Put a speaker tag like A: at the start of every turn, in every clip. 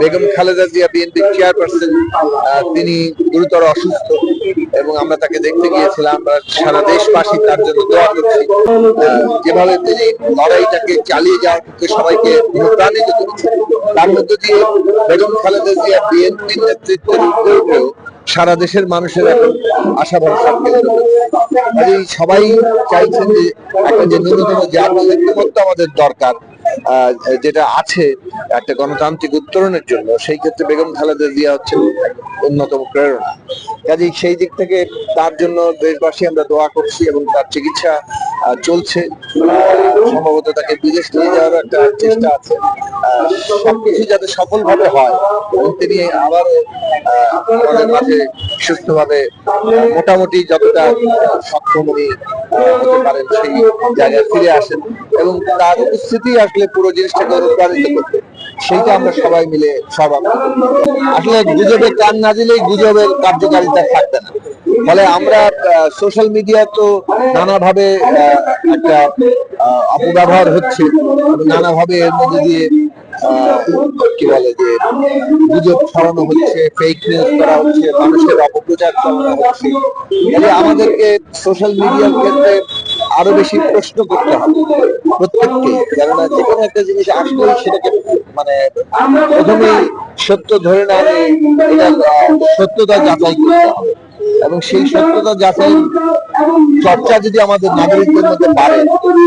A: Begum Khaleda Zia BNP chairperson তিনি গুরুতর অসুস্থ এবং আমরা তাকে দেখতে গিয়েছিলাম, আমরা সারা দেশবাসী তার জন্য দোয়া করছি। যেভাবে তিনি লড়াইটাকে চালিয়ে যাওয়ার পক্ষে সবাইকে অনুপ্রাণিত করেছেন। তার মধ্য দিয়ে বেগম খালেদা জিয়া বিএনপির নেতৃত্বের উপরেও সারা দেশের মানুষের এখন আশা ভরসা সবাই চাইছেন যে একটা যে ন্যূনতম জাতীয় আমাদের দরকার যেটা আছে, একটা গণতান্ত্রিক উত্তরণের জন্য, সেই ক্ষেত্রে বেগম খালেদা জিয়া হচ্ছেন অন্যতম প্রেরণা। কাজেই সেই দিক থেকে তার জন্য দেশবাসী আমরা দোয়া করছি এবং তার চিকিৎসা চলছে। সম্ভবত তাকে বিদেশ নিয়ে যাওয়ার একটা চেষ্টা আছে। সবকিছু যাতে সফলভাবে হয় এবং তিনি আবারও আমাদের মাঝে সুস্থভাবে, মোটামুটি যতটা সক্ষম উনি হতে পারেন, সেই জায়গায় ফিরে আসেন। এবং তার উপস্থিতি আসলে পুরো জিনিসটাকে অনুপ্রাণিত করবে সেইটা আমরা সবাই মিলে সবার আসলে গুজবে কান না দিলেই গুজবের কার্যকারিতা থাকবে না। ফলে আমরা সোশ্যাল মিডিয়া তো নানাভাবে একটা অপব্যবহার হচ্ছে। নানাভাবে এর মধ্যে দিয়ে কি বলে যে, গুজব ছড়ানো হচ্ছে ফেক নিউজ করা হচ্ছে, মানুষের অপপ্রচার চালানো হচ্ছে। আমাদেরকে সোশ্যাল মিডিয়ার ক্ষেত্রে আরও বেশি প্রশ্ন করতে হবে। প্রত্যেককে, কেননা যে কোনো একটা জিনিস আসলেই সেটাকে মানে প্রথমেই সত্য ধরে না সত্যতা যাচাই করতে হবে। এবং সেই সত্যতা যাচাই চর্চা যদি আমাদের নাগরিকদের মধ্যে বাড়ে,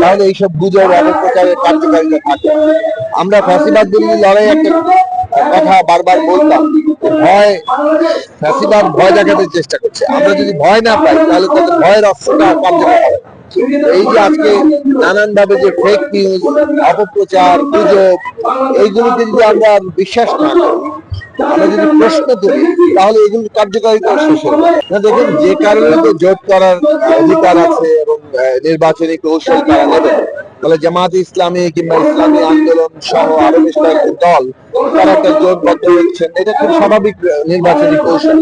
A: তাহলে এইসব গুজব, অপপ্রচারের কার্যকারিতা থাকে। আমরা ফ্যাসিবাদ বিরোধী লড়াই একটা কথা বারবার বলতাম ভয়, ফ্যাসিবাদ ভয় দেখাতে চেষ্টা করছে। আমরা যদি ভয় না পাই, তাহলে তাদের ভয়ের অস্ত্রটা কার্যকর হবে। এই যে আজকে নানান ভাবে যে ফেক নিউজ অপপ্রচার, গুজব এইগুলিতে যদি আমরা বিশ্বাস না আমরা যদি প্রশ্ন করি, তাহলে এগুলো কার্যকারিতা শেষ হবে না, দেখুন, যে কারণে তো জোট করার অধিকার আছে এবং নির্বাচনী কৌশল তারা নেবে। তাহলে জামাত ইসলামী কিংবা ইসলামী আন্দোলন সহ আরও বেশ কয়েকটি দল, তারা একটা হচ্ছেন এটা খুব স্বাভাবিক নির্বাচনী কৌশল।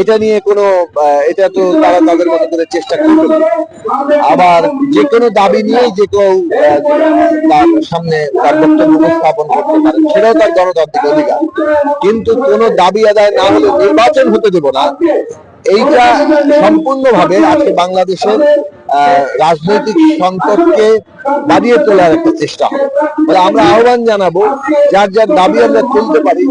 A: এটা নিয়ে কোনো এটা তো তারা তাদের মতো করে চেষ্টা করবে আবার যে কোনো দাবি নিয়েই যে কেউ তার সামনে তার বক্তব্য উপস্থাপন করতে পারে, সেটাও তার গণতান্ত্রিক অধিকার। কিন্তু কোন দাবি আদায় না হলে নির্বাচন হতে দেব না। এইটা সম্পূর্ণভাবে আজকে বাংলাদেশের রাজনৈতিক সংকটকে বাড়িয়ে তোলার একটা চেষ্টা হবে আমরা আহ্বান জানাব, যার যার দাবি আমরা তুলতে পারি,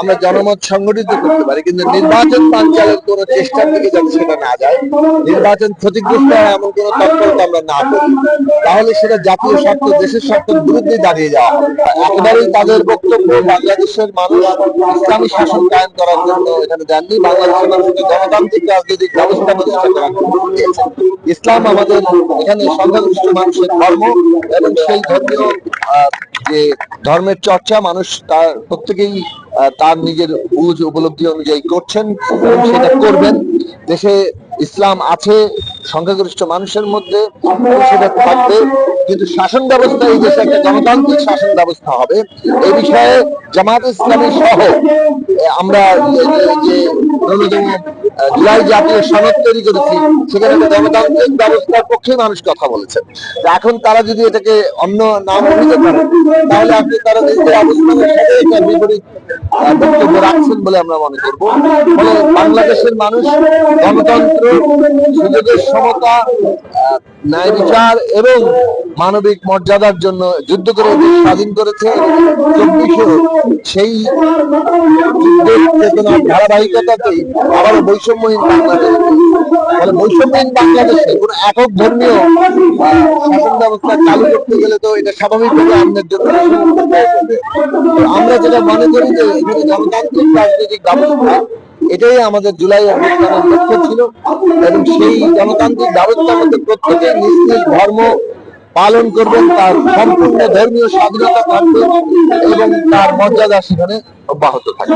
A: আমরা জনমত সংগঠিত করতে পারি, কিন্তু নির্বাচন বানচালের কোন চেষ্টার দিকে যাতে সেটা না যায়, নির্বাচন ক্ষতিগ্রস্ত হয় এমন কোন তৎপরতা আমরা না করি। তাহলে সেটা জাতীয় স্বার্থ, দেশের স্বার্থের বিরুদ্ধে দাঁড়িয়ে যাওয়া একেবারেই তাদের বক্তব্য, বাংলাদেশের মানুষ ইসলামী শাসন কায়েম করার জন্য এখানে দেননি বাংলাদেশের মানুষকে গণতান্ত্রিক রাজনৈতিক ব্যবস্থা প্রতিষ্ঠা করার ইসলাম আমাদের এখানে সংখ্যাগরিষ্ঠ মানুষের ধর্ম এবং সেই ধর্মীয় যে ধর্মের চর্চা, মানুষ তার প্রত্যেকেই তার নিজের বুঝ উপলব্ধি অনুযায়ী করছেন সেটা করবেন। দেশে ইসলাম আছে, সংখ্যাগরিষ্ঠ মানুষের মধ্যে সেটা থাকবে, কিন্তু শাসন ব্যবস্থা, এই দেশে একটা গণতান্ত্রিক শাসন ব্যবস্থা হবে। এই বিষয়ে জামাত ইসলামী সহ আমরা যে- জুলাই সনদ তৈরি করেছি, সেখানে গণতান্ত্রিক ব্যবস্থার পক্ষে মানুষ কথা বলেছেন এখন তারা যদি এটাকে অন্য নাম পারে, তাহলে আপনি তারা নিজেদের অবস্থানের সাথে এটা বিপরীত বক্তব্য রাখছেন বলে আমরা মনে করব। বাংলাদেশের মানুষ গণতন্ত্র, সুযোগের সমতা ন্যায় বিচার এবং মানবিক মর্যাদার জন্য যুদ্ধ করে স্বাধীন করেছে। সেই চেতনার ধারাবাহিকতাতেই আবার বৈষম্যহীন বাংলাদেশ। বৈষম্যহীন বাংলাদেশে কোন একক ধর্মীয় শাসন ব্যবস্থা চালু করতে গেলে তো এটা স্বাভাবিকভাবে আমাদের জন্য আমরা যেটা মনে করি যে এখানে গণতান্ত্রিক রাজনৈতিক ব্যবস্থা এটাই আমাদের জুলাই লক্ষ্য ছিল এবং সেই গণতান্ত্রিক ব্যবস্থার মধ্যে প্রত্যেকে নিজ নিজ ধর্ম পালন করবেন, তার সম্পূর্ণ ধর্মীয় স্বাধীনতা থাকবে এবং তার মর্যাদা সেখানে অব্যাহত থাকবে।